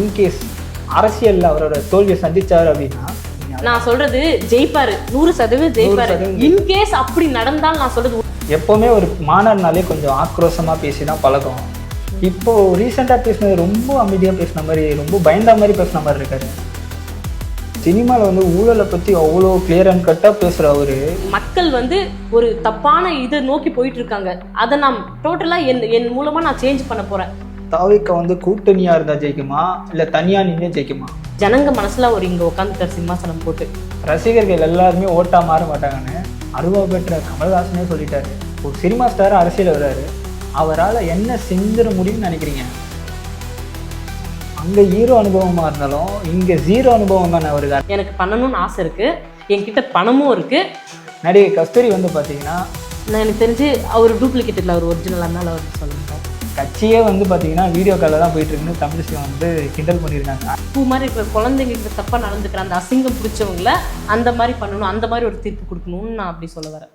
In case அரசியல்ல அவரோட தோல்வியை சந்திச்சாரு அப்படின்னா நான் சொல்றது ஜெயிப்பாரு. நூறு சதவீதம் ஜெயிப்பாரு. இன்கேஸ் அப்படி நடந்தால் நான் சொல்றது எப்போவுமே ஒரு மாநாடுனாலே கொஞ்சம் ஆக்ரோஷமாக பேசி தான் பழக்கம். இப்போ ரீசெண்டாக பேசினது ரொம்ப அமைதியாக பேசின மாதிரி ரொம்ப பயந்த மாதிரி பேசின மாதிரி இருக்காரு. சினிமாவில் வந்து ஊழலை பற்றி அவ்வளோ கிளியர் அண்ட் கட்டாக பேசுகிற அவரு. மக்கள் வந்து ஒரு தப்பான இதை நோக்கி போயிட்டு இருக்காங்க. அதை நான் டோட்டலா என் என் மூலமா நான் சேஞ்ச் பண்ண போறேன். தாவிக்க வந்து கூட்டணியாக இருந்தால் ஜெயிக்குமா? இல்லை தனியாக நின்று ஜெயிக்குமா? ஜனங்க மனசுல ஒரு இங்க உட்காந்துட்டார் சிம்மாசனம் போட்டு. ரசிகர்கள் எல்லாருமே ஓட்டா மாற மாட்டாங்கன்னு அருவா பெற்ற கமல்ஹாசனே சொல்லிட்டாரு. ஒரு சினிமா ஸ்டார் அரசியல் வர்றாரு. அவரால் என்ன செஞ்சிட முடியும்னு நினைக்கிறீங்க? அங்கே ஹீரோ அனுபவமாக இருந்தாலும் இங்கே ஜீரோ அனுபவம் தானே அவருக்கு. எனக்கு பண்ணணும்னு ஆசை இருக்கு. என்கிட்ட பணமும் இருக்கு. நடிகை கஸ்தூரி வந்து பார்த்தீங்கன்னா நான் எனக்கு தெரிஞ்சு அவர் டூப்ளிகேட் இல்லை அவர் ஒரிஜினல் அதனால அவர் சொல்லுங்க கட்சியே வந்து பார்த்தீங்கன்னா வீடியோ காலில் தான் போயிட்டு இருக்குன்னு தமிழிசை வந்து கிண்டல் பண்ணியிருக்காங்க பூ மாதிரி இருக்கிற குழந்தைங்களுக்கு தப்பா நடந்துக்கிற அந்த அசிங்கம் பிடிச்சவங்கள அந்த மாதிரி பண்ணணும் அந்த மாதிரி ஒரு தீர்ப்பு கொடுக்கணும்னு நான் அப்படி சொல்ல வரேன்.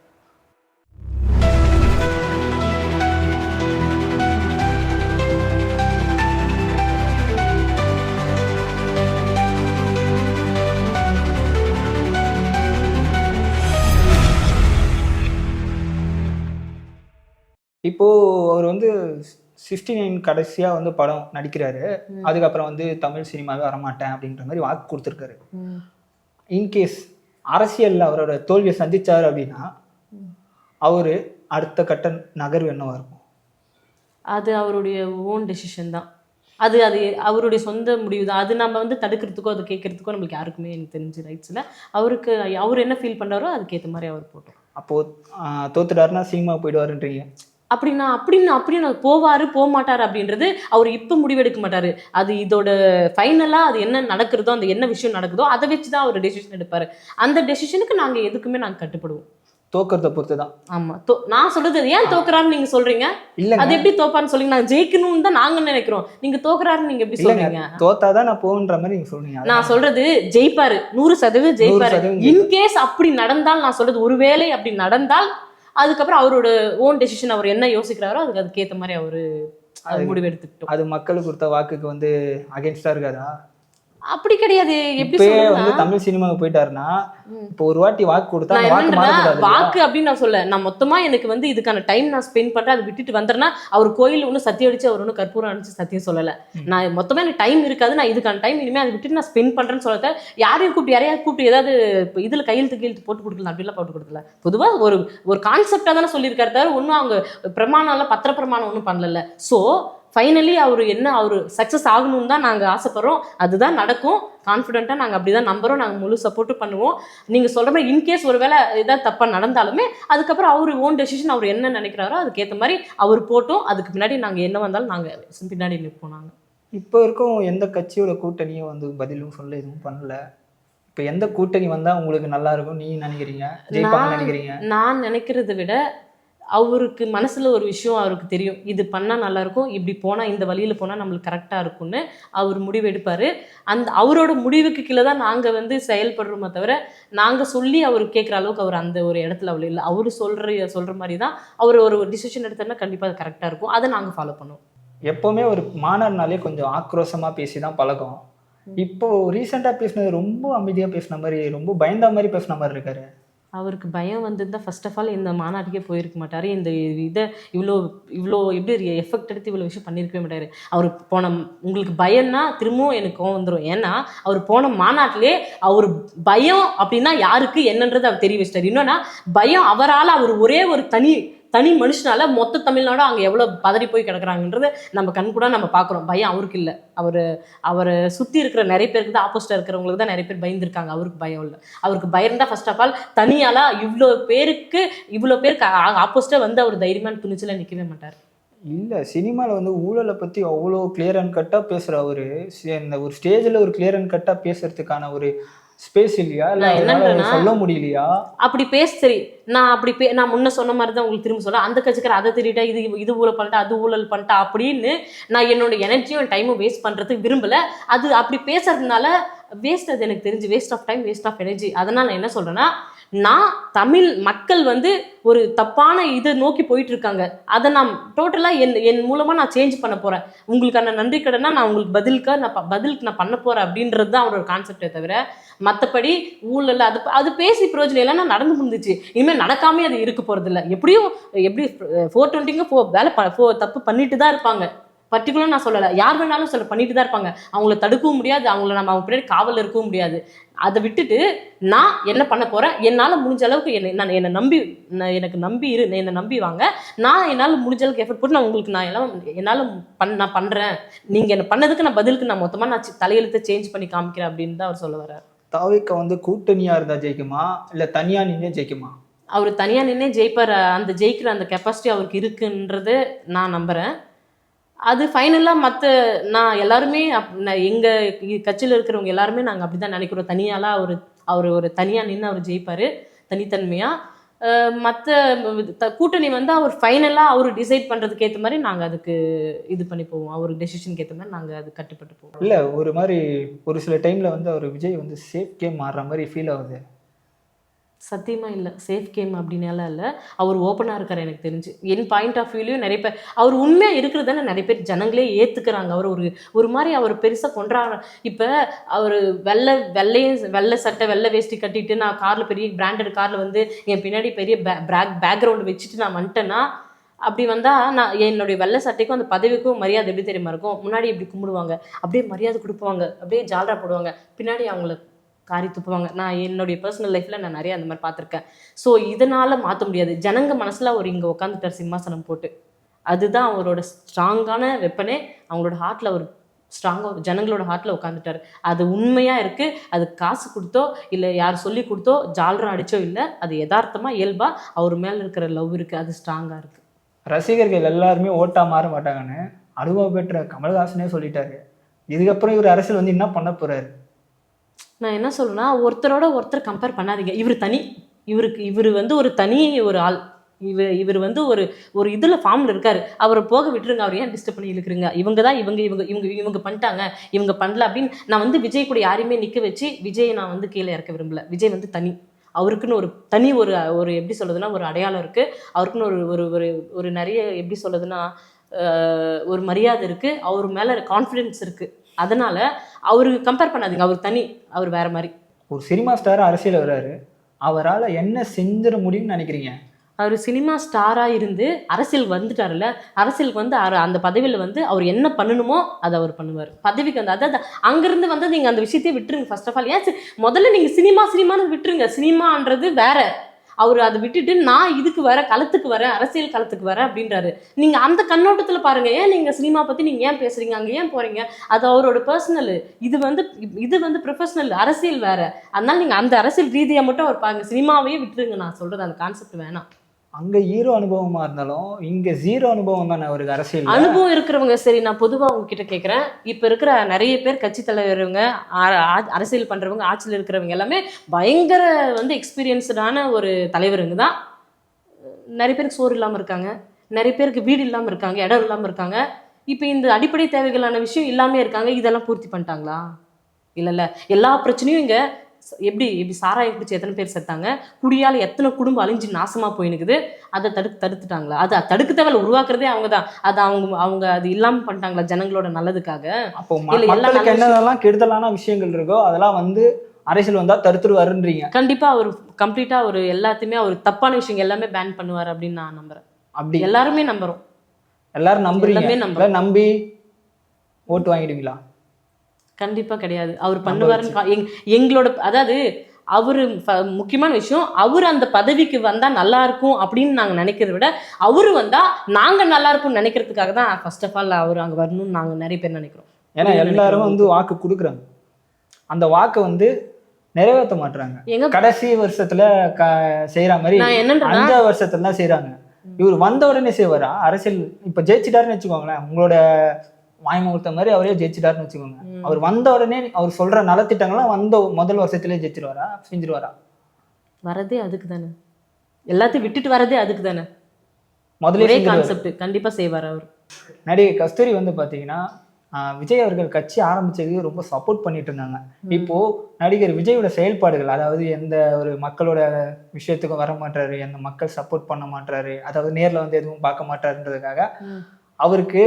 இப்போது அவர் வந்து சிக்ஸ்டி நைன் கடைசியாக வந்து படம் நடிக்கிறாரு. அதுக்கப்புறம் வந்து தமிழ் சினிமாவே வரமாட்டேன் அப்படின்ற மாதிரி வாக்கு கொடுத்துருக்காரு. இன்கேஸ் அரசியலில் அவரோட தோல்வியை சந்திச்சாரு அப்படின்னா அவர் அடுத்த கட்ட நகர்வு என்னவா இருக்கும்? அது அவருடைய ஓன் டெசிஷன் தான். அது அது அவருடைய சொந்த முடிவு தான். அது நம்ம வந்து தடுக்கிறதுக்கோ அது கேட்கறதுக்கோ நம்மளுக்கு யாருக்குமே எனக்கு தெரிஞ்சு ரைட்ஸில் அவருக்கு அவர் என்ன ஃபீல் பண்ணுறாரோ அதுக்கேற்ற மாதிரி அவர் போட்டோம். அப்போது தோத்துட்டாருன்னா சினிமா போயிடுவாருன்றீங்க. அப்படின்னா அப்படின்னு அப்படின்னு போவாரு போக மாட்டாரு அப்படின்றது அவர் இப்போ முடிவெடுக்க மாட்டாரு. அது இதோட ஃபைனலாக அது என்ன நடக்கிறதோ அந்த என்ன விஷயம் நடக்குதோ அதை வச்சு தான் அவர் டெசிஷன் எடுப்பாரு. அந்த டெசிஷனுக்கு நாங்கள் எதுக்குமே நாங்கள் கட்டுப்படுவோம். தோக்கறத பொறுத்து தான் ஆமா. தோ நான் சொல்றது ஏன் தோக்குறாருன்னு நீங்க சொல்றீங்க? இல்லைங்க. அது எப்படி தோப்பான்னு சொல்றீங்க? நான் ஜெயிக்கணும்னு தான் நாங்க நினைக்கிறோம். நீங்க தோக்குறாருன்னு நீங்க எப்படி சொல்றீங்க? தோத்தாதான் நான் போகுன்ற மாதிரி நீங்க சொல்றீங்க. நான் சொல்றது ஜெயிப்பாரு. நூறு சதவீதம் ஜெயிப்பாரு. இன்கேஸ் அப்படி நடந்தால் நான் சொல்றது ஒருவேளை அப்படி நடந்தால் அதுக்கப்புறம் அவரோட ஓன் டெசிஷன் அவர் என்ன யோசிக்கிறாரோ அதுக்கு அதுக்கேத்த மாதிரி அவரு அது முடிவு எடுத்துக்கிட்டோம். அது மக்களுக்கு கொடுத்த வாக்குக்கு வந்து அகேன்ஸ்டா இருக்காதா? அப்படி கிடையாது. எப்படி இப்பயே வந்து தமிழ் சினிமாவுக்கு போயிட்டாருன்னா இப்போ ஒரு வாட்டி வாக்கு கொடுத்தா வாக்கு அப்படின்னு நான் சொல்ல நான் மொத்தமா எனக்கு வந்து இதுக்கான டைம் நான் ஸ்பெண்ட் பண்றேன் அதை விட்டுட்டு வந்துறேன்னா அவர் கோயில் ஒன்றும் சத்தியம் அடிச்சு அவர் ஒன்றும் கற்பூரம் அடிச்சு சத்தியம் சொல்லல. நான் மொத்தமா எனக்கு டைம் இருக்காது. நான் இதுக்கான டைம் இனிமே அதை விட்டுட்டு நான் ஸ்பெண்ட் பண்றேன்னு சொல்லத யாரையும் கூப்பிட்டு யாரையாவது கூப்பிட்டு ஏதாவது இதுல கையெழுத்து கையெழுத்து போட்டு கொடுக்கலாம் அப்படிலாம் போட்டு கொடுக்கல. பொதுவா ஒரு ஒரு கான்செப்டா தானே சொல்லியிருக்காரு தவிர ஒன்றும் அவங்க பிரமாணம் பத்திர பிரமாணம் ஒன்றும் பண்ணல ஸோ ஃபைனலி அவர் என்ன அவர் சக்ஸஸ் ஆகணும்னு தான் நாங்கள் ஆசைப்படுறோம். அதுதான் நடக்கும். கான்ஃபிடென்ட்டாக நாங்கள் அப்படி தான் நம்புறோம். நாங்கள் முழு சப்போர்ட்டும் பண்ணுவோம். நீங்கள் சொல்கிற மாதிரி இன்கேஸ் ஒரு வேளை ஏதாவது தப்பாக நடந்தாலுமே அதுக்கப்புறம் அவர் ஓன் டெசிஷன் அவர் என்ன நினைக்கிறாரோ அதுக்கேற்ற மாதிரி அவர் போட்டோம். அதுக்கு பின்னாடி நாங்கள் என்ன வந்தாலும் நாங்கள் பின்னாடி நிற்போம் நாங்கள் இப்போ இருக்கும் எந்த கட்சியோட கூட்டணியும் வந்து பதிலும் சொல்ல எதுவும் பண்ணல. இப்போ எந்த கூட்டணி வந்தா உங்களுக்கு நல்லா இருக்கும்? நீங்க நினைக்கிறீங்க? நினைக்கிறீங்க? நான் நினைக்கிறத விட அவருக்கு மனசுல ஒரு விஷயம் அவருக்கு தெரியும். இது பண்ணா நல்லா இருக்கும் இப்படி போனா இந்த வழியில போனா நம்மளுக்கு கரெக்டா இருக்கும்னு அவர் முடிவு எடுப்பாரு. அந்த அவரோட முடிவுக்கு கீழே தான் நாங்க வந்து செயல்படுறோமே தவிர நாங்க சொல்லி அவர் கேட்குற அளவுக்கு அவர் அந்த ஒரு இடத்துல அவ்வளோ இல்லை. அவர் சொல்ற சொல்ற மாதிரி தான் அவர் ஒரு டிசிஷன் எடுத்தாருன்னா கண்டிப்பா அது கரெக்டா இருக்கும். அதை நாங்க ஃபாலோ பண்ணுவோம். எப்பவுமே ஒரு மாநாடுனாலே கொஞ்சம் ஆக்ரோஷமா பேசி தான் பழக்கம் இப்போ ரீசெண்டாக பேசினது ரொம்ப அமைதியா பேசின மாதிரி ரொம்ப பயந்த மாதிரி பேசின மாதிரி இருக்காரு. அவருக்கு பயம் வந்திருந்தால் ஃபர்ஸ்ட் ஆஃப் ஆல் இந்த மாநாட்டுக்கே போயிருக்க மாட்டார். இந்த இதை இவ்வளோ இவ்வளோ எப்படி எஃபெக்ட் எடுத்து இவ்வளோ விஷயம் பண்ணியிருக்கவே மாட்டார். அவர் போன உங்களுக்கு பயம்னா திரும்பவும் எனக்கு கோவம் வந்துடும் ஏன்னா அவர் போன மாநாட்டிலே அவர் பயம் அப்படின்னா யாருக்கு என்னன்றது அவர் தெரிய வச்சிட்டார். இன்னொன்னா பயம் அவரால் அவர் ஒரே ஒரு தனி தனி மனுஷனால மொத்த தமிழ்நாடும் அங்கே எவ்வளோ பதறி போய் கிடக்குறாங்கன்றது நம்ம கண் கூட நம்ம பார்க்குறோம் பயம் அவருக்கு இல்லை. அவர் அவரை சுற்றி இருக்கிற நிறைய பேருக்கு தான் ஆப்போசிட்டாக இருக்கிறவங்களுக்கு தான் நிறைய பேர் பயந்துருக்காங்க. அவருக்கு பயம் இல்லை. அவருக்கு பயம் தான் ஃபர்ஸ்ட் ஆஃப் ஆல் தனியால இவ்வளோ பேருக்கு இவ்வளோ பேருக்கு ஆப்போசிட்டாக வந்து அவர் தைரியமான துணிச்சல நிற்கவே மாட்டார். இல்லை சினிமாவில் வந்து ஊழலை பற்றி அவ்வளோ கிளியர் அண்ட் கட்டாக பேசுகிற அவர் இந்த ஒரு ஸ்டேஜில் ஒரு கிளியர் அண்ட் கட்டாக பேசுறதுக்கான ஒரு ஸ்பேஸ் இல்லையா? இல்ல என்னன்றேன்னா- சொல்ல முடியலையா? அப்படி பேச சரி. நான் அப்படி பே நான் முன்ன சொன்ன மாதிரி தான் உங்களுக்கு திரும்ப சொல்ல. அந்த கட்சிக்கார அதை திருட்டா இது இது ஊழல் பண்ணிட்டா அது ஊழல் பண்ணிட்டா அப்படின்னு நான் என்னோட எனர்ஜியும் டைமும் வேஸ்ட் பண்ணுறதுக்கு விரும்பல. அது அப்படி பேசுறதுனால வேஸ்ட் அது எனக்கு தெரிஞ்சு. Waste of time waste of energy அதனால நான் என்ன சொல்றேன்னா நான் தமிழ் மக்கள் வந்து ஒரு தப்பான இதை நோக்கி போயிட்டு இருக்காங்க அதை நான் டோட்டலாக என் என் மூலமாக நான் சேஞ்ச் பண்ண போகிறேன் உங்களுக்கான நன்றி கடனா நான் உங்களுக்கு பதிலுக்காக நான் ப- பதிலுக்கு நான் பண்ண போகிறேன் அப்படின்றது தான் அவரோட கான்செப்டே தவிர மற்றபடி ஊழல் அது அது பேசி பிரயோஜனம் இல்லைன்னா நடந்து முடிஞ்சிச்சு. இனிமேல் நடக்காமே அது இருக்க போகிறதில்ல எப்படியும் எப்படி ஃபோர் டுவெண்ட்டிங்க ஃபோ வேலை ப ஃபோ தப்பு பண்ணிட்டு தான் இருப்பாங்க. பர்டிகுலர் நான் சொல்லலை. யார் வேணாலும் சொல்ல பண்ணிட்டு தான் இருப்பாங்க. அவங்கள தடுக்கவும் முடியாது. அவங்கள நம்ம அவங்க பின்னாடி காவல் இருக்கவும் முடியாது. அதை விட்டுட்டு நான் என்ன பண்ண போறேன்? என்னால் முடிஞ்ச அளவுக்கு என்னை நான் என்னை நம்பி நான் எனக்கு நம்பி இரு என்னை நம்பி வாங்க நான் என்னால் முடிஞ்ச அளவுக்கு எஃபர்ட் போட்டு நான் உங்களுக்கு நான் எல்லாம் என்னால் பண் நான் பண்ணுறேன் நீங்கள் என்ன பண்ணதுக்கு நான் பதிலுக்கு நான் மொத்தமாக நான் தலையெழுத்தை சேஞ்ச் பண்ணி காமிக்கிறேன் அப்படின்னு தான் அவர் சொல்ல வர்றாரு. தாவிக்க வந்து கூட்டணியா இருந்தா ஜெயிக்குமா? இல்ல தனியா நின்று ஜெயிக்குமா? அவர் தனியாக நின்னே ஜெயிப்பார். அந்த ஜெயிக்கிற அந்த கெப்பாசிட்டி அவருக்கு இருக்குன்றது நான் நம்புகிறேன் அது ஃபைனலாக மற்ற நான் எல்லாருமே அப் நான் எங்கள் கட்சியில் இருக்கிறவங்க எல்லாருமே நாங்கள் அப்படி தான் நினைக்கிறோம். தனியாலாம் அவர் அவர் ஒரு தனியாக நின்று அவர் ஜெயிப்பார். தனித்தன்மையாக மற்ற கூட்டணி வந்து அவர் ஃபைனலாக அவர் டிசைட் பண்ணுறதுக்கு ஏற்ற மாதிரி நாங்கள் அதுக்கு இது பண்ணி போவோம். அவர் டெசிஷனுக்கு ஏற்ற மாதிரி நாங்கள் அது கட்டுப்பட்டு போவோம். இல்லை ஒரு மாதிரி ஒரு சில டைமில் வந்து அவர் விஜய் வந்து சேஃப் கேம் மாறுற மாதிரி ஃபீல் ஆகுது. சத்தியமாக இல்லை. சேஃப் கேம் அப்படின்னால இல்லை. அவர் ஓப்பனாக இருக்கார் எனக்கு தெரிஞ்சு. என் பாயிண்ட் ஆஃப் வியூலையும் நிறைய பேர் அவர் உண்மையாக இருக்கிறதான நிறைய பேர் ஜனங்களே ஏற்றுக்கிறாங்க அவர் ஒரு ஒரு மாதிரி அவர் பெருசாக கொண்டாடுற இப்போ அவர் வெள்ளை வெள்ளையும் வெள்ளை சட்டை வெள்ளை வேஷ்டி கட்டிட்டு நான் காரில் பெரிய பிராண்டட் காரில் வந்து என் பின்னாடி பெரிய பேக் பேக்ரவுண்டு வச்சுட்டு நான் வந்துட்டேன்னா அப்படி வந்தால் நான் என்னுடைய வெள்ளை சட்டைக்கும் அந்த பதவிக்கும் மரியாதை எப்படி தெரியுமா இருக்கும்? முன்னாடி இப்படி கும்பிடுவாங்க. அப்படியே மரியாதை கொடுப்பாங்க. அப்படியே ஜால்ரா போடுவாங்க. பின்னாடி அவங்கள காரி துப்புவாங்க. நான் என்னுடைய பர்சனல் லைஃப்பில் நான் நிறைய அந்த மாதிரி பார்த்துருக்கேன். ஸோ இதனால் மாற்ற முடியாது. ஜனங்க மனசில் அவர் இங்கே உட்காந்துட்டார் சிம்மாசனம் போட்டு. அதுதான் அவரோட ஸ்ட்ராங்கான வெப்பனே அவங்களோட ஹார்ட்டில் அவர் ஸ்ட்ராங்காக ஜனங்களோட ஹார்ட்டில் உட்காந்துட்டார் அது உண்மையாக இருக்குது அது காசு கொடுத்தோ இல்லை யார் சொல்லி கொடுத்தோ ஜால்ரா அடித்தோ இல்லை அது யதார்த்தமாக இயல்பாக அவர் மேலே இருக்கிற லவ் இருக்குது அது ஸ்ட்ராங்காக இருக்குது ரசிகர்கள் எல்லாருமே ஓட்டா மாற மாட்டாங்கன்னு அனுபவம் பெற்ற கமல்ஹாசனே சொல்லிட்டாரு. இதுக்கப்புறம் இவர் அரசியல் வந்து என்ன பண்ண போகிறாரு நான் என்ன சொல்லுன்னா ஒருத்தரோட ஒருத்தர் கம்பேர் பண்ணாதீங்க. இவர் தனி. இவருக்கு இவர் வந்து ஒரு தனி ஒரு ஆள். இவர் இவர் வந்து ஒரு ஒரு இதில் ஃபார்மில் இருக்கார். அவரை போக விட்டுருங்க. அவர் ஏன் டிஸ்டர்ப் பண்ணி இருக்கிறீங்க இவங்க தான் இவங்க இவங்க இவங்க இவங்க பண்ணிட்டாங்க. இவங்க பண்ணல அப்படின்னு நான் வந்து விஜய் கூட யாரையுமே நிற்க வச்சு விஜயை நான் வந்து கீழே இறக்க விரும்பல. விஜய் வந்து தனி. அவருக்குன்னு ஒரு தனி ஒரு ஒரு எப்படி சொல்லுதுன்னா ஒரு அடையாளம் இருக்குது அவருக்குன்னு ஒரு ஒரு ஒரு ஒரு நிறைய எப்படி சொல்லுதுன்னா ஒரு மரியாதை இருக்குது அவர் மேலே கான்ஃபிடென்ஸ் இருக்குது அதனால அவருக்கு கம்பேர் பண்ணாதீங்க. அவர் தனி அவர் வேற மாதிரி. ஒரு சினிமா ஸ்டார் அரசியல் வர்றாரு. அவரால் என்ன செஞ்சிட முடியும்னு நினைக்கிறீங்க? அவர் சினிமா ஸ்டாரா இருந்து அரசியல் வந்துட்டாருல்ல அரசியலுக்கு வந்து அந்த பதவியில வந்து அவர் என்ன பண்ணணுமோ அதை அவர் பண்ணுவார். பதவிக்கு வந்து அதாவது அங்கிருந்து வந்து நீங்க அந்த விஷயத்தையே விட்டுருங்க ஃபர்ஸ்ட் ஆஃப் ஆல் ஏன் முதல்ல நீங்க சினிமா சினிமான்னு விட்டுருங்க. சினிமான்றது வேற. அவர் அதை விட்டுட்டு நான் இதுக்கு வர களத்துக்கு வரேன் அரசியல் களத்துக்கு வரேன் அப்படின்றாரு. நீங்க அந்த கண்ணோட்டத்துல பாருங்க. ஏன் நீங்க சினிமா பத்தி நீங்க ஏன் பேசுறீங்க? அங்க ஏன் போறீங்க? அது அவரோட பர்சனல் இது வந்து இது வந்து ப்ரொஃபஷனல் அரசியல் வேற. அதனால நீங்க அந்த அரசியல் ரீதியை மட்டும் அவர் பாருங்க. சினிமாவையே விட்டுருங்க. நான் சொல்றது அந்த கான்செப்ட் வேணாம். அங்க ஹீரோ அனுபவமா இருந்தாலும் இங்க ஜீரோ அனுபவம் தானே அவருக்கு அரசியல் அனுபவம் இருக்கிறவங்க சரி நான் பொதுவா உங்ககிட்ட கேட்குறேன் இப்போ இருக்கிற நிறைய பேர் கட்சி தலைவருங்க ஆ- ஆ- அரசியல் பண்றவங்க ஆட்சியில் இருக்கிறவங்க எல்லாமே பயங்கர வந்து எக்ஸ்பீரியன்ஸ்டான ஒரு தலைவருங்க தான். நிறைய பேருக்கு சோறு இல்லாம இருக்காங்க. நிறைய பேருக்கு வீடு இல்லாம இருக்காங்க இடம் இல்லாம இருக்காங்க. இப்போ இந்த அடிப்படை தேவைகளான விஷயம் இல்லாமே இருக்காங்க. இதெல்லாம் பூர்த்தி பண்ணிட்டாங்களா? இல்லைல்ல எல்லா பிரச்சனையும் இங்க எப்படி எப்படி சாராயம் குடிச்சு எத்தனை பேர் செத்தாங்க? குடியால எத்தனை குடும்பம் அழிஞ்சு நாசமா போயினுக்குது? அதை தடுத்து தடுத்துட்டாங்களா? அதை தடுக்க தேவையில்ல உருவாக்குறதே அவங்க தான் அது அவங்க அவங்க அது இல்லாம பண்ணிட்டாங்களா ஜனங்களோட நல்லதுக்காக? அப்போ மக்களுக்கு நல்ல என்னதெல்லாம் கெடுதலான விஷயங்கள் இருக்கோ அதெல்லாம் வந்து அரசியல் வந்தா தடுத்துருவாருன்றீங்க. கண்டிப்பா அவர் கம்ப்ளீட்டா ஒரு எல்லாத்தையுமே அவர் தப்பான விஷயங்கள் எல்லாமே பேன் பண்ணுவார் அப்படின்னு நான் நம்புறேன். அப்படி. எல்லாருமே நம்புறோம். எல்லாரும் நம்புறீங்க. நம்பி ஓட்டு வாங்கிடுவீங்களா? கண்டிப்பா கிடையாது. அவர் பண்ணுவாருன்னு எங்களோட அதாவது அவரு முக்கியமான விஷயம் அவர் அந்த பதவிக்கு வந்தா நல்லா இருக்கும் அப்படின்னு நாங்க நினைக்கிறத விட அவரு வந்தா நாங்க நல்லா இருக்கும்னு நினைக்கிறதுக்காக தான் ஃபர்ஸ்ட் ஆஃப் ஆல் அவர் அங்க வரணும்னு நாங்க நிறைய பேர் நினைக்கிறோம். ஏன்னா எல்லாரும் வந்து வாக்கு கொடுக்குறாங்க. அந்த வாக்கை வந்து நிறைவேற்ற மாட்றாங்க. எங்க கடைசி வருஷத்துல க செய்யற மாதிரி அஞ்சாவது வருஷத்துல தான் செய்யறாங்க இவர் வந்த உடனே செய்வாரா? அரசியல் இப்ப ஜெயிச்சிட்டாருன்னு வச்சுக்கோங்களேன் உங்களோட வாய்முகத்த மாதிரி அவரே ஜெயிச்சிட்டாருன்னு வச்சுக்கோங்க. அவர் வந்த உடனே அவர் சொல்ற நலத்திட்டங்கள்லாம் வந்த முதல் வருஷத்திலே ஜெயிச்சிருவாரா? செஞ்சிருவாரா? வரதே அதுக்கு தானே. எல்லாத்தையும் விட்டுட்டு வரதே அதுக்கு தானே. முதலே கான்செப்ட் கண்டிப்பா செய்வார் அவர். நடிகை கஸ்தூரி வந்து பாத்தீங்கன்னா ஆஹ் விஜய் அவர்கள் கட்சி ஆரம்பிச்சதுக்கு ரொம்ப சப்போர்ட் பண்ணிட்டு இருந்தாங்க. இப்போ நடிகர் விஜயோட செயல்பாடுகள் அதாவது எந்த ஒரு மக்களோட விஷயத்துக்கும் வர மாட்டாரு எந்த மக்கள் சப்போர்ட் பண்ண மாட்டாரு அதாவது நேர்ல வந்து எதுவும் பார்க்க மாட்டாருன்றதுக்காக. அவருக்கு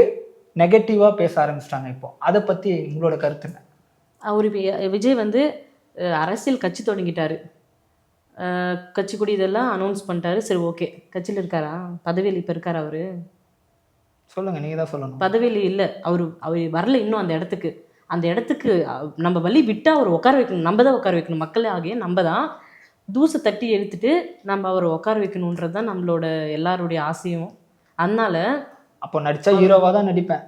நெகட்டிவா பேச ஆரம்பிச்சிட்டாங்க இப்போ. அதை பத்தி உங்களோட கருத்து என்ன அவர் விஜய் வந்து அரசியல் கட்சி தொடங்கிட்டாரு. கட்சி கொடி இதெல்லாம் அனௌன்ஸ் பண்ணிட்டாரு. சரி ஓகே கட்சியில் இருக்காரா? பதவியில் இப்போ இருக்காரா அவரு? சொல்லுங்க நீங்க தான் சொல்லணும். பதவியில் இல்லை. அவர் அவர் வரல இன்னும் அந்த இடத்துக்கு. அந்த இடத்துக்கு நம்ம வழி விட்டு அவர் உட்கார வைக்கணும். நம்ம தான் உட்கார வைக்கணும். மக்களே ஆகிய நம்ம தான் தூசை தட்டி எடுத்துட்டு நம்ம அவரை உட்கார வைக்கணுன்றது தான் நம்மளோட எல்லாருடைய ஆசையும். அதனால அப்போ நடிச்சா ஹீரோவா தான் நடிப்பேன்.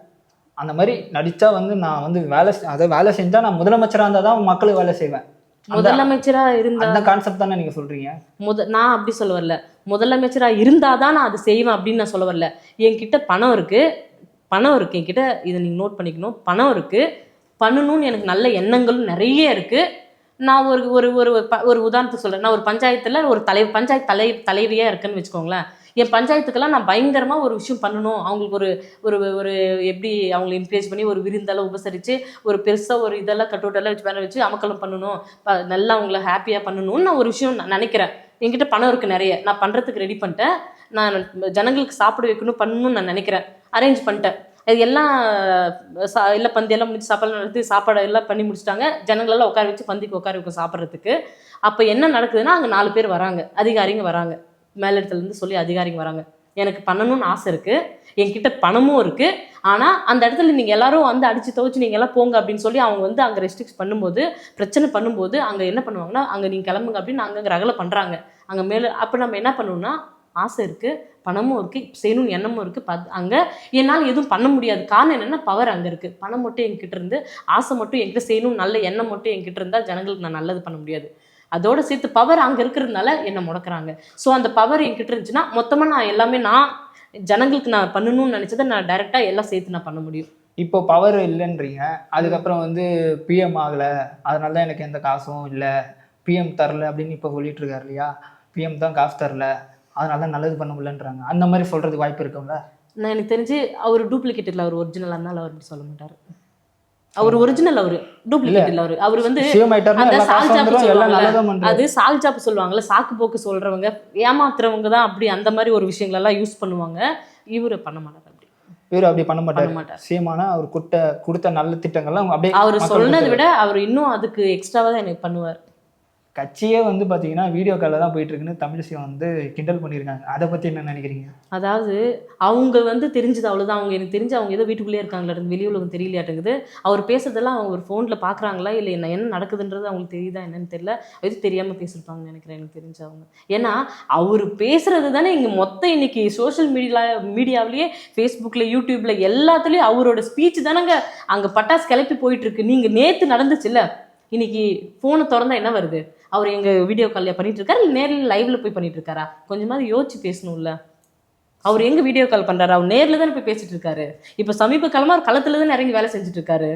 அந்த மாதிரி நடிச்சா வந்து நான் வந்து வேலை அதாவது வேலை செஞ்சா நான் முதலமைச்சரா இருந்தா தான் மக்களுக்கு வேலை செய்வேன். அந்த- முதலமைச்சரா இருந்தா அந்த கான்செப்ட் தானே நீங்க சொல்றீங்க? முத நான் அப்படி சொல்ல வரல முதலமைச்சரா இருந்தாதான் நான் அது செய்வேன் அப்படின்னு நான் சொல்ல வரல என்கிட்ட பணம் இருக்கு. பணம் இருக்கு. என்கிட்ட இதை நீங்க நோட் பண்ணிக்கணும். பணம் இருக்கு. பண்ணணும்னு எனக்கு நல்ல எண்ணங்களும் நிறைய இருக்கு. நான் ஒரு ஒரு ஒரு ஒரு உதாரணத்துக்கு சொல்றேன். நான் ஒரு பஞ்சாயத்துல ஒரு தலை பஞ்சாயத்து தலை தலைவியா இருக்கேன்னு வச்சுக்கோங்களேன். என் பஞ்சாயத்துக்கெல்லாம் நான் பயங்கரமாக ஒரு விஷயம் பண்ணணும். அவங்களுக்கு ஒரு ஒரு ஒரு எப்படி அவங்களை என்கரேஜ் பண்ணி ஒரு விருந்தெல்லாம் உபசரித்து ஒரு பெருசாக ஒரு இதெல்லாம் கட்டோட்டெல்லாம் வச்சு பேனர் வச்சு அமக்கலம் பண்ணணும். நல்லா அவங்கள ஹாப்பியாக பண்ணணும்னு நான் ஒரு விஷயம் நான் நினைக்கிறேன். என்கிட்ட பணம் இருக்குது நிறைய. நான் பண்ணுறதுக்கு ரெடி பண்ணிட்டேன். நான் ஜனங்களுக்கு சாப்பிட வைக்கணும் பண்ணணும்னு நான் நினைக்கிறேன். அரேஞ்ச் பண்ணிட்டேன். அது எல்லாம் சா எல்லாம் பந்தியெல்லாம் முடிச்சு சாப்பாடு நடத்தி சாப்பாடு எல்லாம் பண்ணி முடிச்சிட்டாங்க. ஜனங்களெல்லாம் உட்கார வச்சு பந்திக்கு உட்கார வைக்கும் சாப்பிட்றதுக்கு. அப்போ என்ன நடக்குதுன்னா அங்கே நாலு பேர் வராங்க. அதிகாரிங்க வராங்க. மேலிடத்துலேருந்து சொல்லி அதிகாரிங்க வராங்க. எனக்கு பண்ணணும்னு ஆசை இருக்குது என்கிட்ட பணமும் இருக்குது ஆனால் அந்த இடத்துல நீங்கள் எல்லாரும் வந்து அடித்து துவைச்சு நீங்கள் எல்லாம் போங்க அப்படின்னு சொல்லி அவங்க வந்து அங்கே ரெஸ்ட்ரிக்ட் பண்ணும்போது பிரச்சனை பண்ணும்போது அங்கே என்ன பண்ணுவாங்கன்னா அங்கே நீங்கள் கிளம்புங்க அப்படின்னு அங்கே ரகலை பண்ணுறாங்க அங்கே மேலே அப்போ நம்ம என்ன பண்ணணும்னா ஆசை இருக்குது பணமும் இருக்குது செய்யணும்னு எண்ணமும் இருக்குது பத் அங்கே என்னால் எதுவும் பண்ண முடியாது. காரணம் என்னென்னா பவர் அங்கே இருக்குது பணம் மட்டும் என்கிட்ட இருந்து ஆசை மட்டும் என்கிட்ட செய்யணும் நல்ல எண்ணம் மட்டும் என்கிட்ட இருந்தால் ஜனங்களுக்கு நான் நல்லது பண்ண முடியாது. அதோட சேர்த்து பவர் அங்கே இருக்கிறதுனால என்னை முடக்குறாங்க. ஸோ அந்த பவர் என்கிட்ட இருந்துச்சுன்னா மொத்தமாக நான் எல்லாமே நான் ஜனங்களுக்கு நான் பண்ணணும்னு நினச்சதை நான் டைரெக்டாக எல்லாம் சேர்த்து நான் பண்ண முடியும். இப்போ பவர் இல்லைன்றீங்க. அதுக்கப்புறம் வந்து பிஎம் ஆகலை. அதனால தான் எனக்கு எந்த காசும் இல்லை. பிஎம் தரல அப்படின்னு இப்போ சொல்லிட்டு இருக்காரு இல்லையா? பிஎம் தான் காசு தரல. அதனால தான் நல்லது பண்ண முடியலன்றாங்க. அந்த மாதிரி சொல்றதுக்கு வாய்ப்பு இருக்கும்ல? நான் எனக்கு தெரிஞ்சு அவர் டூப்ளிகேட் இல்லை அவர் ஒரிஜினல் அதனால அவர் சொல்ல மாட்டார். அவர் ஒரிஜினல் அவர் டூப்ளிகேட் இல்லை அவர். அவர் வந்து அந்த சால்ஜாப்பு சொல்லுவாங்கல்ல, அது சால்ஜாப்பு சொல்லுவாங்கல்ல? சாக்கு போக்கு சொல்றவங்க ஏமாத்துறவங்க தான் அப்படி அந்த மாதிரி ஒரு விஷயங்கள் எல்லாம் யூஸ் பண்ணுவாங்க. இவரு பண்ண மாட்டார் அப்படி. இவர் அப்படி பண்ண மாட்டாரு. ஆனா அவர் கொடுத்த கொடுத்த நல்ல திட்டங்கள்லாம் அப்படியே அவர் சொன்னதை. விட அவர் இன்னும் அதுக்கு எக்ஸ்ட்ராவா தான் எனக்கு பண்ணுவார். கட்சியே வந்து பார்த்தீங்கன்னா வீடியோ காலில் தான் போயிட்டுருக்குன்னு தமிழிசை வந்து கிண்டல் பண்ணியிருக்காங்க. அதை பற்றி என்ன நினைக்கிறீங்க? அதாவது அவங்க வந்து தெரிஞ்சது அவ்வளோதான் அவங்க எனக்கு தெரிஞ்சு அவங்க ஏதோ வீட்டுக்குள்ளேயே இருக்காங்களா? வெளி உலகம் தெரியலையாட்டுங்குது. அவர் பேசுறதெல்லாம் அவங்க ஒரு ஃபோனில் பார்க்குறாங்களா இல்லை என்ன என்ன நடக்குதுன்றது அவங்களுக்கு தெரியுதா என்னன்னு தெரியல. அது தெரியாமல் பேசியிருப்பாங்கன்னு நினைக்கிறேன் எனக்கு தெரிஞ்சு அவங்க. ஏன்னா அவர் பேசுறது தானே இங்கே மொத்தம் இன்னைக்கு சோஷியல் மீடியா மீடியாவிலேயே ஃபேஸ்புக்கில் யூடியூப்பில் எல்லாத்துலேயும் அவரோட ஸ்பீச் தானங்க அங்கே பட்டாசு கிளப்பி போயிட்டுருக்கு. நீங்கள் நேற்று நடந்துச்சுல்ல இன்னைக்கு ஃபோனை திறந்தா என்ன வருது? அவர் எங்க வீடியோ கால்ல பண்ணிட்டு இருக்காரு இல்லை நேரில் லைவ்ல போய் பண்ணிட்டு இருக்காரா கொஞ்சமாவது யோசிச்சு பேசணும்ல. அவர் எங்க வீடியோ கால் பண்றாரு? அவர் நேர்ல தானே போய் பேசிட்டு இருக்காரு இப்ப சமீப காலமா அவர் களத்துல தானே இறங்கி வேலை செஞ்சுட்டு இருக்காரு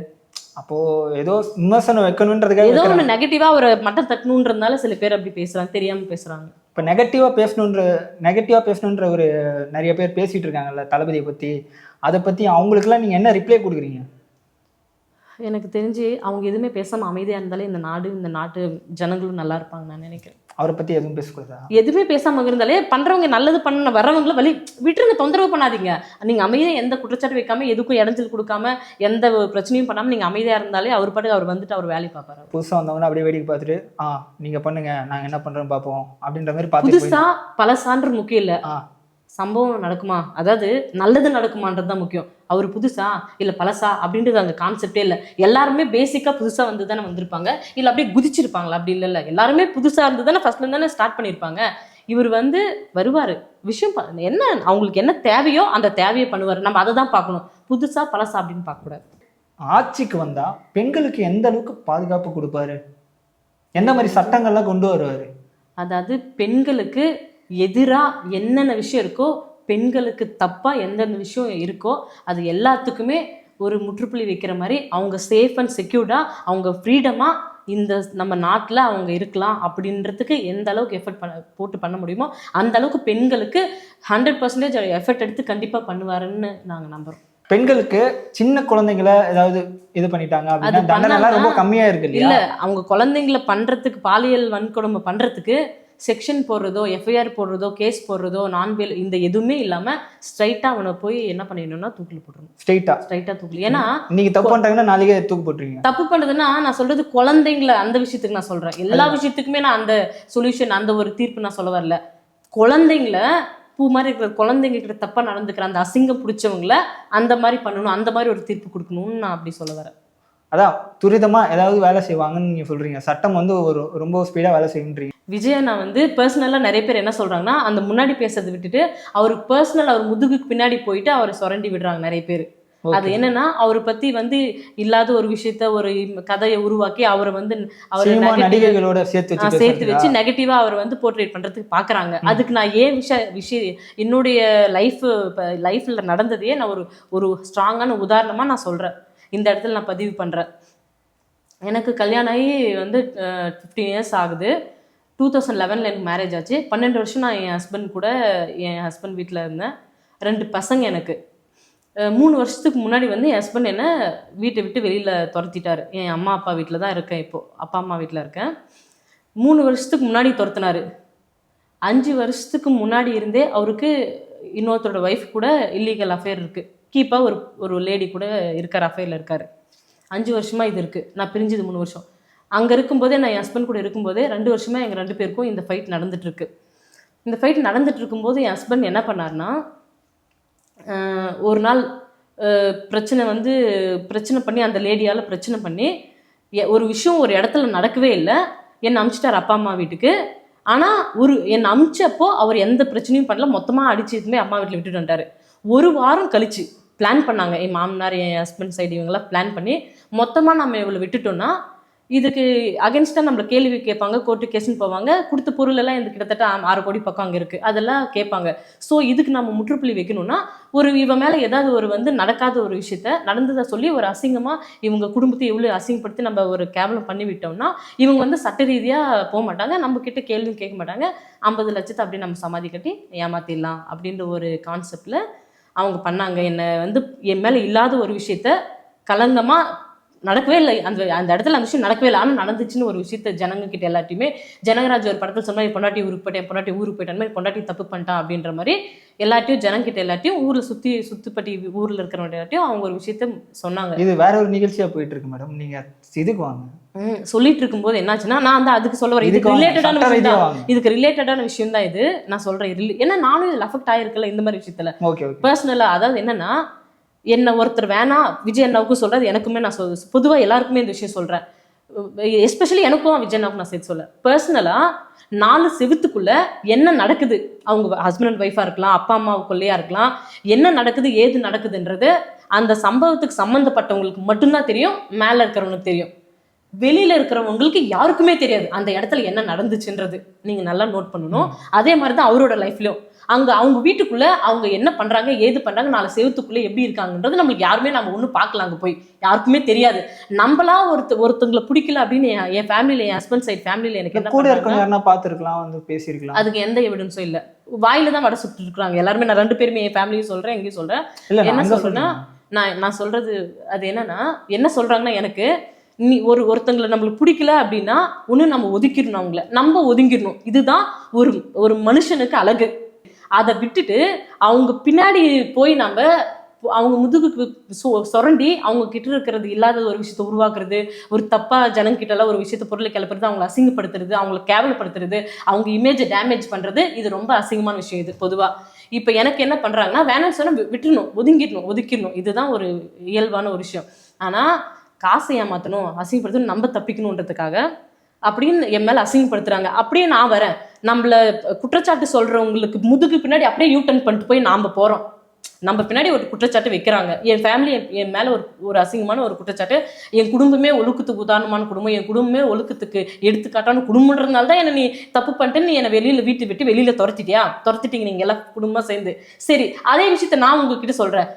அப்போ ஏதோ விமர்சனம் வைக்கணுன்றதுக்காக ஏதோ. ஒண்ணு நெகட்டிவா ஒரு மட்டம் தட்டணுன்றதுனால சில பேர் அப்படி பேசுறாங்க தெரியாம பேசுறாங்க. இப்போ நெகட்டிவாக பேசணுன்ற நெகட்டிவாக பேசணுன்ற ஒரு நிறைய பேர் பேசிட்டு இருக்காங்கல்ல தளபதியை பற்றி அதை பற்றி அவங்களுக்குலாம் நீங்கள் என்ன ரிப்ளை கொடுக்குறீங்க? எனக்கு தெரிஞ்சு அவங்க எதுவுமே பேசாம அமைதியா இருந்தாலே இந்த நாடு இந்த நாட்டு ஜனங்களும் நல்லா இருப்பாங்க நான் நினைக்கிறேன். அவரை பற்றி எதுவும் பேசக்கூடாதா? எதுவுமே பேசாம இருந்தாலே பண்றவங்க நல்லது பண்ண வர்றவங்கள வழி விட்டுருங்க தொந்தரவு பண்ணாதீங்க. நீங்க அமைதியா எந்த குற்றச்சாட்டு வைக்காம எதுக்கும் இடைஞ்சல் கொடுக்காம எந்த பிரச்சனையும் பண்ணாம நீங்க அமைதியா இருந்தாலே அவர் பாட்டுக்கு அவர் வந்துட்டு அவர் வேலையை பார்ப்பாரு. புதுசாக வந்தவங்கன்னா அப்படியே வேடிக்கை பார்த்துட்டு ஆ நீங்கள் பண்ணுங்க நாங்கள் என்ன பண்ணுறோன்னு பார்ப்போம் அப்படின்ற மாதிரி பார்த்து புதுசா பல சான்று முக்கியம் இல்ல. ஆ. சம்பவம் நடக்குமா? அதாவது நல்லது நடக்குமான்றது தான் முக்கியம். அவர் புதுசா? இல்ல பழசா? அப்படின்றது அங்க கான்செப்டே இல்ல. எல்லாருமே பேசிக்கா புதுசா வந்து தானே வந்திருப்பாங்க. இல்ல அப்படியே குதிச்சிருப்பாங்களா? அப்படி இல்ல இல்ல. எல்லாருமே புதுசா இருந்து தானே ஃபர்ஸ்ட்ல இருந்து தானே ஸ்டார்ட் பண்ணியிருப்பாங்க இவர் வந்து வருவாரு. விஷயம் என்ன அவங்களுக்கு என்ன தேவையோ அந்த தேவையை பண்ணுவாரு. நம்ம அதை தான் பார்க்கணும். புதுசா பழசா அப்படின்னு பார்க்க கூடாது ஆட்சிக்கு வந்தால் பெண்களுக்கு எந்த அளவுக்கு பாதுகாப்பு கொடுப்பாரு? எந்த மாதிரி சட்டங்கள்லாம் கொண்டு வருவார்? அதாவது பெண்களுக்கு எதிரா என்னென்ன விஷயம் இருக்கோ பெண்களுக்கு தப்பா எந்தெந்த விஷயம் இருக்கோ அது எல்லாத்துக்குமே ஒரு முற்றுப்புள்ளி வைக்கிற மாதிரி அவங்க சேஃப் அண்ட் செக்யூர்டா அவங்க ஃப்ரீடமா இந்த நம்ம நாட்டில் அவங்க இருக்கலாம் அப்படின்றதுக்கு எந்த அளவுக்கு எஃபர்ட் பண்ண போட்டு பண்ண முடியுமோ அந்த அளவுக்கு பெண்களுக்கு ஹண்ட்ரட் பர்சன்டேஜ் எஃபர்ட் எடுத்து கண்டிப்பாக பண்ணுவாருன்னு நாங்கள் நம்புறோம். பெண்களுக்கு சின்ன குழந்தைங்களை ஏதாவது இது பண்ணிட்டாங்க அப்படின்னா தண்டனை ரொம்ப கம்மியா இருக்கு இல்ல அவங்க குழந்தைங்களை பண்றதுக்கு பாலியல் வன்கொடுமை பண்றதுக்கு செக்ஷன் போடுறதோ எஃப்ஐஆர் போடுறதோ கேஸ் போடுறதோ நான் பேல் இந்த எதுவுமே இல்லாம ஸ்ட்ரைட்டா அவனை போய் என்ன பண்ணிடணும்னா தூக்கில் போட்டுருணும் ஸ்ட்ரெயிட்டா ஸ்ட்ரைட்டா தூக்கில். ஏன்னா நீங்க தப்பு பண்ணிட்டாங்கன்னா நாளைக்கே தூக்கு போட்டுருவீங்க. தப்பு பண்றதுன்னா நான் சொல்றது குழந்தைங்கள அந்த விஷயத்துக்கு நான் சொல்றேன். எல்லா விஷயத்துக்குமே நான் அந்த சொல்யூஷன் அந்த ஒரு தீர்ப்பு நான் சொல்ல வரல. குழந்தைங்கள பூ மாதிரி இருக்கிற குழந்தைங்க கிட்ட தப்பா நடந்துக்கிற அந்த அசிங்கம் பிடிச்சவங்கள அந்த மாதிரி பண்ணணும் அந்த மாதிரி ஒரு தீர்ப்பு கொடுக்கணும்னு நான் அப்படி சொல்ல வரேன். அதான் துரிதமா ஏதாவது வேலை செய்வாங்கன்னு நீங்க சொல்றீங்க. சட்டம் வந்து ஒரு ரொம்ப ஸ்பீடா வேலை செய்யுன்றீங்க. விஜய் நான் வந்து பர்சனலாக நிறைய பேர் என்ன சொல்றாங்கன்னா அந்த முன்னாடி பேசுறதை விட்டுட்டு அவருக்கு பர்சனல் அவர் முதுகுக்கு பின்னாடி போயிட்டு அவரை சுரண்டி விடுறாங்க நிறைய பேர். அது என்னன்னா அவரை பத்தி வந்து இல்லாத ஒரு விஷயத்த ஒரு கதையை உருவாக்கி அவரை வந்து அவர் நடிகைகளோட சேர்த்து சேர்த்து? வச்சு நெகட்டிவா அவர் வந்து போர்ட்ரேட் பண்றதுக்கு பாக்குறாங்க. அதுக்கு நான் ஏன் விஷய விஷய என்னுடைய லைஃப் லைஃப்ல நடந்ததையே நான் ஒரு ஒரு ஸ்ட்ராங்கான உதாரணமா நான் சொல்றேன். இந்த இடத்துல நான் பதிவு பண்ணுறேன் எனக்கு கல்யாணம் ஆகி வந்து ஃபிஃப்டீன் இயர்ஸ் ஆகுது. டூ தௌசண்ட் லெவனில் எனக்கு மேரேஜ் ஆச்சு. பன்னெண்டு வருஷம் நான் என் ஹஸ்பண்ட் கூட என் ஹஸ்பண்ட் வீட்டில் இருந்தேன். ரெண்டு பசங்க எனக்கு. மூணு வருஷத்துக்கு முன்னாடி வந்து என் ஹஸ்பண்ட் என்ன வீட்டை விட்டு வெளியில் துரத்திட்டார். என் அம்மா அப்பா வீட்டில் தான் இருக்கேன் இப்போது அப்பா அம்மா வீட்டில் இருக்கேன். மூணு வருஷத்துக்கு முன்னாடி துரத்துனாரு. அஞ்சு வருஷத்துக்கு முன்னாடி இருந்தே அவருக்கு இன்னொருத்தரோட ஒய்ஃப் கூட இல்லீகல் அஃபேர் இருக்குது கீப்பாக ஒரு ஒரு லேடி கூட இருக்கார் அஃபேரில் இருக்கார். அஞ்சு வருஷமாக இது இருக்குது நான் பிரிஞ்சது மூணு வருஷம். அங்கே இருக்கும்போதே நான் என் ஹஸ்பண்ட் கூட இருக்கும்போதே ரெண்டு வருஷமாக எங்கள் ரெண்டு பேருக்கும் இந்த ஃபைட் நடந்துகிட்ருக்கு இந்த ஃபைட் நடந்துட்டு இருக்கும்போது என் ஹஸ்பண்ட் என்ன பண்ணாருன்னா ஒரு நாள் பிரச்சனை வந்து பிரச்சனை பண்ணி அந்த லேடியால் பிரச்சனை பண்ணி எ- ஒரு விஷயம் ஒரு இடத்துல நடக்கவே இல்லை. என்னை அமுச்சிட்டார் அப்பா அம்மா வீட்டுக்கு. ஆனால் ஒரு என்னை அமிச்சப்போ அவர் எந்த பிரச்சனையும் பண்ணல. மொத்தமாக அடிச்சு எதுவுமே அம்மா வீட்டில் விட்டுட்டு வந்தார் ஒரு வாரம் கழிச்சு பிளான் பண்ணாங்க. என் மாமனார் என் ஹஸ்பண்ட் சைடு இவங்கெல்லாம் பிளான் பண்ணி மொத்தமாக நம்ம இவளை விட்டுட்டோம்னா இதுக்கு அகென்ஸ்டாக நம்மள கேள்வி கேட்பாங்க கோர்ட்டு கேஸ்ன்னு போவாங்க. கொடுத்த பொருள் எல்லாம் இந்த கிட்டத்தட்ட ஆறு கோடி பக்கம் அங்கே இருக்குது அதெல்லாம் கேட்பாங்க. ஸோ இதுக்கு நம்ம முற்றுப்புள்ளி வைக்கணும்னா ஒரு இவன் மேலே ஏதாவது ஒரு வந்து நடக்காத ஒரு விஷயத்த நடந்ததை சொல்லி ஒரு அசிங்கமாக இவங்க குடும்பத்தை எவ்வளோ அசிங்கப்படுத்தி நம்ம ஒரு கேவலம் பண்ணி விட்டோம்னா இவங்க வந்து சட்ட ரீதியாக போக மாட்டாங்க. நம்ம கிட்ட கேள்வியும் கேட்க மாட்டாங்க. ஐம்பது லட்சத்தை அப்படியே நம்ம சமாதி கட்டி ஏமாத்திடலாம் அப்படின்ற ஒரு கான்செப்டில் அவங்க பண்ணாங்க. என்னை வந்து என் மேலே இல்லாத ஒரு விஷயத்த களங்கமாக நடக்கவே இல்லை. அந்த அந்த இடத்துல அந்த விஷயம் நடக்கவே இல்லை. ஆனால் நடந்துச்சுன்னு ஒரு விஷயத்த ஜனங்க கிட்ட எல்லாத்தையுமே ஜனகராஜ் ஒரு படத்தில் சொன்னா "என் பொண்டாட்டி ஊருக்கு போயிட்டேன் பொண்டாட்டி ஊருக்கு போயிட்டேன் மாதிரி பொண்டாட்டி தப்பு பண்ணிட்டான் அப்படின்ற மாதிரி எல்லாத்தையும் ஜனங்கிட்ட எல்லாத்தையும் ஊரில் சுற்றி சுத்துப்பட்டி ஊரில் இருக்கிறவங்க எல்லாத்தையும் அவங்க ஒரு விஷயத்த சொன்னாங்க. இது வேற ஒரு நிகழ்ச்சியா போயிட்டு இருக்கு மேடம். நீங்க இதுக்கு வாங்க. சொல்லிட்டு இருக்கும்போது என்னாச்சுன்னா நான் வந்து அதுக்கு சொல்ல வரேன். இதுக்கு ரிலேட்டடான விஷயம் தான். இதுக்கு ரிலேட்டடான விஷயம் தான் இது. நான் சொல்றேன். ஏன்னா நானும் இதில் அஃபெக்ட் ஆயிருக்கல இந்த மாதிரி விஷயத்துல. பர்சனலாக அதாவது என்னன்னா என்ன ஒருத்தர் வேணாம் விஜய் அண்ணாவுக்கும் சொல்றது எனக்குமே நான் சொல் பொதுவாக எல்லாருக்குமே இந்த விஷயம் சொல்றேன். எஸ்பெஷலி எனக்கும் விஜய் அண்ணாவுக்கும் நான் சேர்த்து சொல்ல. பர்சனலாக நாலு செவுத்துக்குள்ள என்ன நடக்குது? அவங்க ஹஸ்பண்ட் அண்ட் ஒய்ஃபாக இருக்கலாம் அப்பா அம்மாவுக்குள்ளேயா இருக்கலாம் என்ன நடக்குது ஏது நடக்குதுன்றது அந்த சம்பவத்துக்கு சம்மந்தப்பட்டவங்களுக்கு மட்டும்தான் தெரியும் மேலே இருக்கிறவங்களுக்கு தெரியும். வெளியில இருக்கிறவங்களுக்கு யாருக்குமே தெரியாது அந்த இடத்துல என்ன நடந்துச்சுன்றது. நீங்க நல்லா நோட் பண்ணணும். அதே மாதிரி தான் அவரோட லைஃப்லயும் அங்க அவங்க வீட்டுக்குள்ள அவங்க என்ன பண்றாங்க ஏது பண்றாங்க நாலு செவத்துக்குள்ள எப்படி இருக்காங்கன்றது நம்மளுக்கு யாருமே நம்ம ஒன்றும் பார்க்கல அங்க போய். யாருக்குமே தெரியாது. நம்மளா ஒருத்த ஒருத்தங்களை பிடிக்கல அப்படின்னு என் ஃபேமிலியில என் ஹஸ்பண்ட் சைடு ஃபேமிலியில எனக்கு என்ன கூட இருக்கவங்க பார்த்துருக்கலாம் வந்து பேசியிருக்கலாம். அதுக்கு எந்த எவிடன்ஸும் இல்ல. வாயில தான் வடை சுட்டு இருக்காங்க எல்லாருமே நான் ரெண்டு பேருமே என் ஃபேமிலியும் சொல்றேன் எங்கேயும் சொல்றேன். என்ன சொல்றேன்னா, சொல்றேன். நான் நான் சொல்றது அது என்னன்னா என்ன சொல்றாங்கன்னா எனக்கு நீ ஒரு ஒருத்தங்களை நம்மளுக்கு பிடிக்கல அப்படின்னா ஒன்று நம்ம ஒதுக்கிடணும் அவங்கள. நம்ம ஒதுங்கிடணும். இதுதான் ஒரு ஒரு மனுஷனுக்கு அழகு. அதை விட்டுட்டு அவங்க பின்னாடி போய் நம்ம அவங்க முதுகுக்கு சொ- சொரண்டி அவங்க கிட்ட இருக்கிறது இல்லாத ஒரு விஷயத்தை உருவாக்குறது ஒரு தப்பா ஜனங்கிட்ட எல்லாம் ஒரு விஷயத்த பொருளை கிளப்புறது அவங்களை அசிங்கப்படுத்துறது அவங்களை கேவலப்படுத்துறது அவங்க இமேஜை டேமேஜ் பண்றது இது ரொம்ப அசிங்கமான விஷயம் இது பொதுவாக இப்போ எனக்கு என்ன பண்றாங்கன்னா வேணாம்னு சொன்னா விட்டுணும் ஒதுங்கிடணும் ஒதுக்கிடணும். இதுதான் ஒரு இயல்பான ஒரு விஷயம். ஆனா காசை ஏமாற்றணும் அசிங்கப்படுத்தணும் நம்ம தப்பிக்கணுன்றதுக்காக அப்படின்னு என் மேலே அசிங்கப்படுத்துறாங்க. அப்படியே நான் வரேன். நம்மள குற்றச்சாட்டு சொல்றவங்களுக்கு முதுகு பின்னாடி அப்படியே யூ டர்ன் பண்ணிட்டு போய் நாம் போகிறோம் நம்ம பின்னாடி ஒரு குற்றச்சாட்டு வைக்கிறாங்க. என் ஃபேமிலி என் மேலே ஒரு ஒரு அசிங்கமான ஒரு குற்றச்சாட்டு. என் குடும்பமே ஒழுக்கத்துக்கு உதாரணமான குடும்பம். என் குடும்பமே ஒழுக்கத்துக்கு எடுத்துக்காட்டான குடும்பம்ன்றதுனால தான் என்னை நீ தப்பு பண்ணிட்டு நீ என்னை வெளியில் வீட்டு விட்டு வெளியில் துரத்திட்டியா? துரத்திட்டீங்க நீங்கள் எல்லாம் குடும்பமாக சேர்ந்து. சரி அதே விஷயத்த நான் உங்ககிட்ட சொல்கிறேன்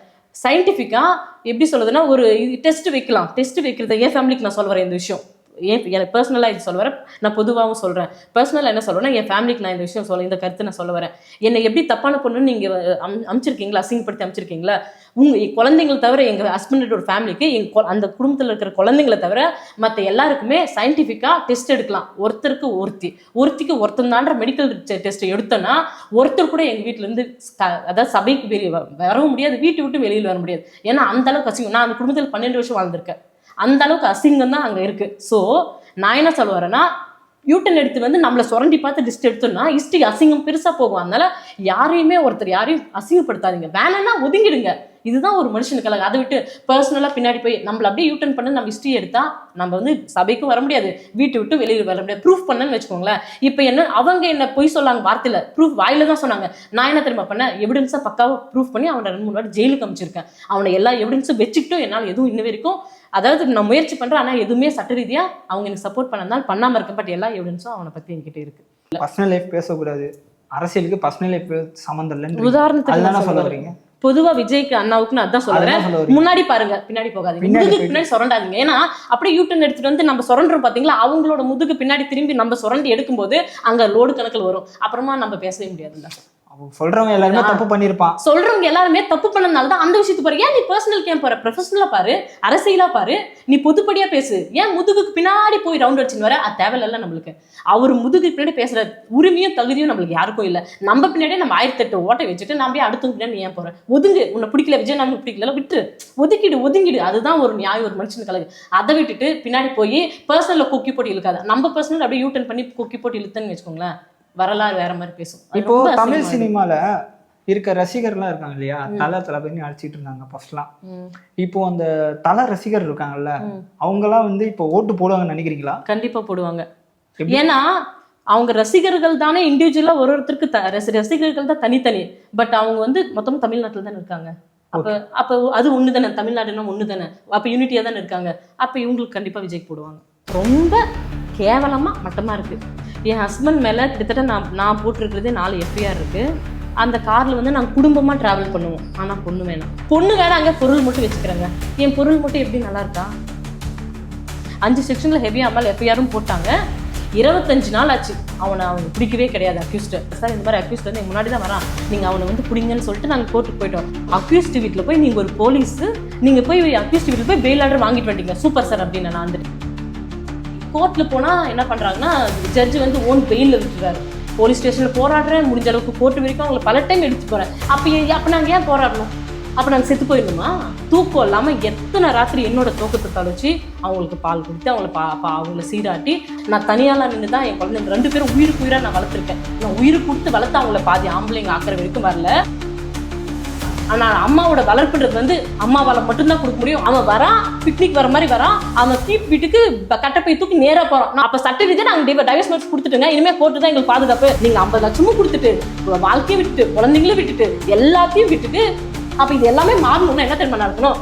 சயின்டிஃபிக்காக எப்படி சொல்றதுன்னா ஒரு டெஸ்ட் வைக்கலாம். டெஸ்ட் வைக்கிறது என் ஃபேமிலிக்கு நான் சொல்ல வரேன் இந்த விஷயம். ஏன் எனக்கு பர்சனலாக இது சொல்ல வரேன். நான் பொதுவாகவும் சொல்கிறேன் பர்சனலாக என்ன சொல்றேன்னா என் ஃபேமிலிக்கு நான் இந்த விஷயம் சொல்ல இந்த கருத்து நான் சொல்ல வரேன். என்னை எப்படி தப்பான பொண்ணுன்னு நீங்கள் அமைச்சிருக்கீங்களா? அசிங்கப்படுத்தி அமைச்சிருக்கீங்களா? உங்கள் குழந்தைங்களை தவிர எங்கள் ஹஸ்பண்டோட ஃபேமிலிக்கு எங்கள் அந்த குடும்பத்தில் இருக்கிற குழந்தைங்களை தவிர மற்ற எல்லாருக்குமே சயின்டிஃபிக்காக டெஸ்ட் எடுக்கலாம். ஒருத்தருக்கு ஒருத்தி. ஒருத்திக்கு ஒருத்தந்தான்ற மெடிக்கல் டெஸ்ட் எடுத்தோன்னா ஒருத்தர் கூட எங்கள் வீட்டிலேருந்து அதாவது சபைக்கு வெளியே வ- வரவும் முடியாது வீட்டை விட்டு வெளியில் வர முடியாது. ஏன்னா அந்த அளவுக்கு அசிங்கம். நான் அந்த குடும்பத்தில் பன்னெண்டு வருஷம் வாழ்ந்திருக்கேன். அந்த அளவுக்கு அசிங்கம் தான் அங்கே இருக்கு. ஸோ நான் என்ன சொல்ல வரேன்னா யூட்டன் எடுத்து வந்து நம்மளை சுரண்டி பார்த்து டிஸ்ட் எடுத்தோம்னா ஹிஸ்ட்ரி அசிங்கம் பெருசாக போகும். அதனால யாரையுமே ஒருத்தர் யாரையும் அசிங்கப்படுத்தாதீங்க. வேணும்னா ஒதுங்கிடுங்க. இதுதான் ஒரு மனுஷனுக்கு அழகு. அதை விட்டு பர்சனலாக பின்னாடி போய் நம்மள அப்படியே யூட்டன் பண்ணி நம்ம ஹிஸ்ட்ரி எடுத்தா நம்ம வந்து சபைக்கும் வர முடியாது. வீட்டை விட்டு வெளியில் வர முடியாது. ப்ரூஃப் பண்ணன்னு வச்சுக்கோங்களேன். இப்போ என்ன அவங்க என்ன பொய் சொல்லாங்க வார்த்தையில்? ப்ரூஃப் வாயில தான் சொன்னாங்க. நான் என்ன தெரியுமா பண்ணேன்? எவிடன்ஸாக பக்காவாக ப்ரூஃப் பண்ணி அவனை ரெண்டு மூணு வாட்டி ஜெயிலுக்கு அமைச்சிருக்கேன். அவனை எல்லா எவிடன்ஸும் வச்சுக்கிட்டும் என்னால் எதுவும் இன்ன வரைக்கும் அதாவது நான் முயற்சி பண்றேன் ஆனா எதுவுமே சட்ட ரீதியா அவங்க எனக்கு சப்போர்ட் பண்ணதால் பண்ணாம இருக்க பட் எல்லா எவிடன்ஸும் அவனை பத்தி என்கிட்ட இருக்கு. பர்சனல் லைஃப் பேசக்கூடாது. அரசியலுக்கு பர்சனல் லைஃப் சம்மந்தம் இல்லைன்னு உதாரணத்துக்கு சொல்ல வரீங்க பொதுவா விஜய்க்கு அண்ணாவுக்கு நான் அதான் சொல்றேன் முன்னாடி பாருங்க பின்னாடி போகாதீங்க. பின்னாடி முதுகு போயிட்டு- பின்னாடி சுரண்டாதீங்க. ஏன்னா அப்படியே யூட்டன் எடுத்துட்டு வந்து நம்ம சுரண்டுறோம் பாத்தீங்களா? அவங்களோட முதுகு பின்னாடி திரும்பி நம்ம சுரண்டி எடுக்கும்போது அங்க லோடு கணக்கில் வரும். அப்புறமா நம்ம பேசவே முடியாதுல்ல. சொல்றவங்க எல்லாருமே தப்பு பண்ணியிருப்பான் சொல்றவங்க எல்லாருமே தப்பு பண்ணனால தான் அந்த விஷயத்துக்கு போற. ஏன் நீ பர்சனல் கேம் போற? ப்ரொஃபஷனலா பாரு. அரசியலா பாரு. நீ பொதுப்படியா பேசு. ஏன் முதுகுக்கு பின்னாடி போய் ரவுண்ட் அடிச்சுன்னு வர? அது தேவையில்ல நம்மளுக்கு. அவர் முதுகு பின்னாடி பேசுற உரிமையும் தகுதியும் நம்மளுக்கு யாருக்கும் இல்ல. நம்ம பின்னாடியே நம்ம ஆயிரத்தி எட்டு ஓட்டை வச்சுட்டு நம்ம அடுத்தவங்க பின்னாடி ஏன் போற? ஒதுங்கு. உன்னை பிடிக்கல விஜய் நம்ம பிடிக்கல விட்டு ஒதுக்கிடு ஒதுங்கிடு. அதுதான் ஒரு நியாயம் ஒரு மனுஷனுக்கு அழகு. அதை விட்டுட்டு பின்னாடி போய் பர்சனல்ல கொக்கி போட்டு இழுக்காத. நம்ம பர்சனல் அப்படியே யூட்டன் பண்ணி கொக்கி போட்டு இழுத்தன்னு வச்சுக்கோங்களேன். வரலாறு வேற மாதிரி பேசும். இப்போ தமிழ். சினிமால இருக்க ரசிகர்லாம் இருக்காங்க இல்லையா? தலை தளபதினு அழைச்சிட்டு இருந்தாங்க ஃபர்ஸ்ட்லாம். இப்போ அந்த தல ரசிகர் இருக்காங்கல்ல. அவங்கலாம் வந்து இப்போ ஓட்டு போடுவாங்கன்னு நினைக்கிறீங்களா? கண்டிப்பா போடுவாங்க? ஏன்னா அவங்க ரசிகர்கள் தானே இண்டிவிஜுவலா ஒரு ஒருத்தருக்கு ரசிகர்கள் தான் தனித்தனி. பட் அவங்க வந்து மொத்தம் தமிழ்நாட்டில் தானே இருக்காங்க. அப்ப அப்ப அது ஒண்ணு தானே தமிழ்நாடுனா ஒண்ணு தானே அப்ப யூனிட்டியா தானே இருக்காங்க. அப்ப இவங்களுக்கு கண்டிப்பா விஜய் போடுவாங்க. ரொம்ப கேவலமா மட்டமா இருக்கு. என் ஹஸ்பண்ட் மேலே கிட்டத்தட்ட நான் நான் போட்டிருக்கிறதே நாலு எஃப்ஐஆர் இருக்குது அந்த காரில் வந்து நாங்கள் குடும்பமாக ட்ராவல் பண்ணுவோம். ஆனால் பொண்ணு வேணாம். பொண்ணு வேணாம் அங்கே பொருள் மட்டும் வச்சுக்கிறாங்க. என் பொருள் மட்டும் எப்படி நல்லா இருக்கா? அஞ்சு செக்ஷனில் ஹெவியா அம்மாள் எஃப்ஐஆரும் போட்டாங்க. இருபத்தஞ்சு நாள் ஆச்சு. அவனை அவங்க பிடிக்கவே கிடையாது அக்யூஸ்ட் சார் இந்த மாதிரி அக்யூஸ்ட் வந்து முன்னாடி தான் வரான். நீங்கள் அவனை வந்து பிடிங்கன்னு சொல்லிட்டு நாங்கள் கோர்ட்டுக்கு போயிட்டோம். அக்யூஸ்ட் வீட்டில் போய் நீங்கள் ஒரு போலீஸ் நீங்கள் போய் அக்யூஸ்ட் வீட்டில் போய் பெயில் ஆர்டர் வாங்கிட்டு வந்துட்டீங்க. சூப்பர் சார் அப்படின்னு நான் வந்துட்டு கோர்ட்டில் போனால் என்ன பண்ணுறாங்கன்னா ஜட்ஜ் வந்து ஓன் பெயில்ல விட்டுறாரு. போலீஸ் ஸ்டேஷனில் போராடுறேன் முடிஞ்ச அளவுக்கு கோர்ட்டு வரைக்கும் அவங்களை பல டைம் எடுத்து போகிறேன் அப்போ அப்போ நாங்கள் ஏன் போராடணும்? அப்போ நாங்கள் செத்து போயிடணுமா? தூக்கம் இல்லாமல் எத்தனை ராத்திரி என்னோட தூக்கத்தை தொலைச்சி அவங்களுக்கு பால் கொடுத்து அவங்கள பா பா- அவங்கள சீராட்டி நான் தனியாலாம் நின்று தான் என் குழந்தைங்க ரெண்டு பேரும் உயிருக்கு உயிராக நான் வளர்த்துருக்கேன். நான் உயிர் கொடுத்து வளர்த்து அவங்கள பாதி ஆம்பளைங்க ஆக்கிற வரைக்கும் வரல. ஆனால் அம்மாவோட வளர்ப்புன்றது வந்து அம்மாவால் மட்டும்தான் கொடுக்க முடியும். அவன் வரான் பிக்னிக் வர மாதிரி வரான் அவன் சீப் வீட்டுக்கு ப- கட்டப்பை தூக்கி நேராக போகிறான் நான் அப்போ சட்ட நாங்கள் நாங்க டைவர்ஸ் நோட்ஸ் கொடுத்துட்டுங்க. இனிமேல் போட்டு தான் எங்களுக்கு பாதுகாப்பு. நீங்கள் ஐம்பது லட்சமும் கொடுத்துட்டு வாழ்க்கையை விட்டுட்டு குழந்தைங்களும் விட்டுட்டு எல்லாத்தையும் விட்டுட்டு அப்போ இது எல்லாமே மாறணும்னா என்ன தெரியுமா நடக்கணும்?